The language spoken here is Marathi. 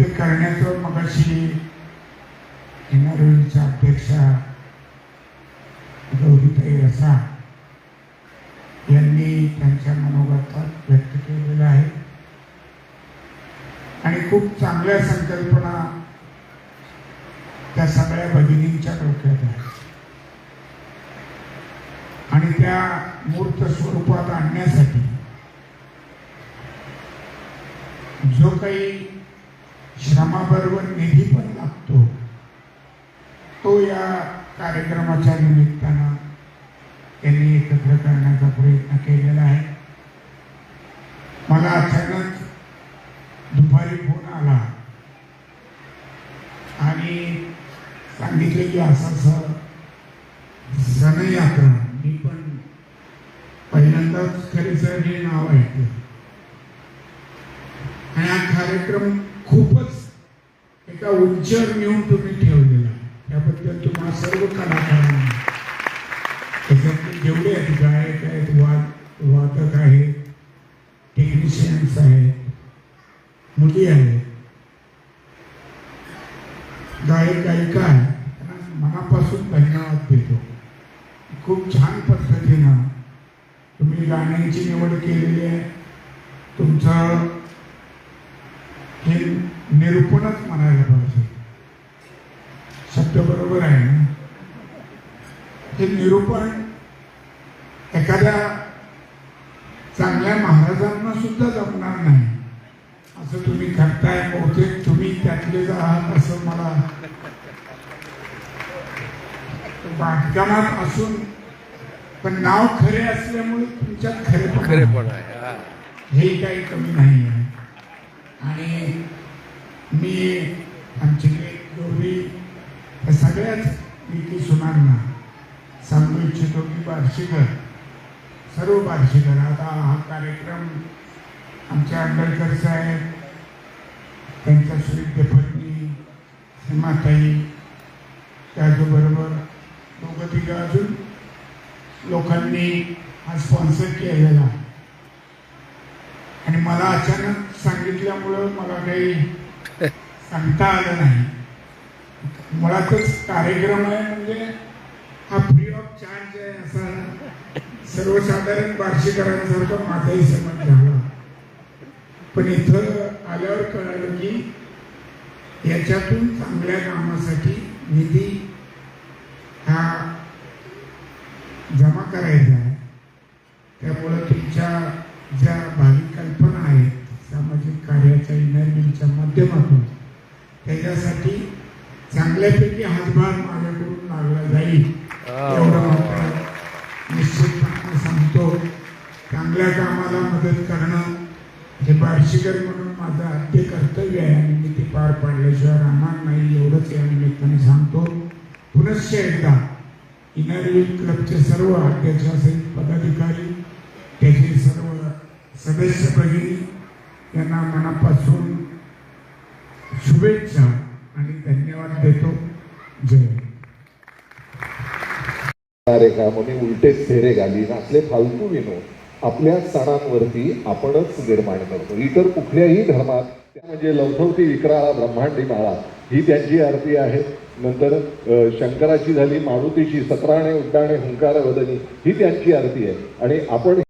ते करण्याचं मगाशी एनआरएलच्या अध्यक्षा गौरीताई असा यांनी त्यांच्या मनोगतात व्यक्त केलेलं आहे. आणि खूप चांगल्या संकल्पना त्या सगळ्या भगिनींच्या डोक्यात आहेत. आणि त्या मूर्त स्वरूपात आणण्यासाठी जो काही श्रमाबरोबर निधी पण लागतो. तो या कार्यक्रमाच्या निमित्तानं त्यांनी एकत्र करण्याचा प्रयत्न केलेला आहे. मला अचानक दुपारी फोन आला. आणि सांगितलं की असं असं सणयात्रा मी पण पहिल्यांदाच खरे हे नाव ऐकलं. आणि हा कार्यक्रम खूपच एका उंचीवर नेऊन तुम्ही ठेवलेला त्याबद्दल तुम्हाला सर्व कलाकारांना त्याच्यातले जेवढे आहेत गायक आहेत वाद वादक आहेत टेक्निशियन्स आहेत मुली आहेत गायक गायिका आहेत मनापासून धन्यवाद देतो. खूप छान पद्धतीनं तुम्ही गाण्यांची निवड केलेली आहे. तुमचा निरूपणच म्हणायला पाहिजे. शब्द बरोबर आहे. ना हे निरूपण एखाद्या चांगल्या महाराजांना सुद्धा जमणार नाही. असं तुम्ही करताय बहुतेक तुम्ही त्यातलेच आहात असं मला बांधकामात असून पण नाव खरे असल्यामुळे तुमच्यात खरे खरे पण आहे हा. हे काही कमी नाही आहे आणि मी आमची दोघी या सगळ्याच नीती सुनांना सांगू इच्छितो की बार्शीकर सर्व बार्शीकर आता हा कार्यक्रम आमच्या आंबेडकर साहेब त्यांच्या सुविद्य पत्नी सीमाताई त्याचबरोबर दोघं तिघं अजून लोकांनी हा स्पॉन्सर केलेला. आणि मला अचानक सांगितल्यामुळं मला काही सांगता आलं नाही. मुळातच कार्यक्रम आहे म्हणजे हा फ्री ऑफ चार्ज आहे असा सर्वसाधारण बार्शीकरांसारखा माझाही समज झाला. पण इथं आल्यावर कळालं की याच्यातून चांगल्या कामासाठी निधी हा जमा करायचा आहे. त्यामुळं तुमच्या ज्या भावी कल्पना आहेत सामाजिक कार्याच्या इनर्जीच्या माध्यमातून त्याच्यासाठी चांगल्यापैकी हातभार माझ्याकडून लागला जाईल. एवढं मात्र निश्चितपणे सांगतो. चांगल्या कामाला मदत करणं हे बार्शीकर म्हणून माझं आद्य कर्तव्य आहे. आणि मी ते पार पाडल्याशिवाय राहणार नाही एवढंच या निमित्ताने सांगतो. पुनश्च एकदा इनरव्हिल क्लबचे सर्व अध्यक्ष असेल पदाधिकारी त्याचे सर्व सदस्य भगिनी यांना मनापासून शुभेच्छा आणि धन्यवाद देतो. जय कार्यक्रमाने उलटे फेरे घालीन आपले फालतू विनोद. आपल्या सणांवरती आपणच निर्माण करतो. इतर कुठल्याही धर्मात त्या म्हणजे लवथवती विक्राळा ब्रह्मांडी माळा ही त्यांची आरती आहे. नंतर शंकराची झाली मारुतीची सतराणे उड्डाणे हुंकार वदनी ही त्यांची आरती आहे. आणि आपण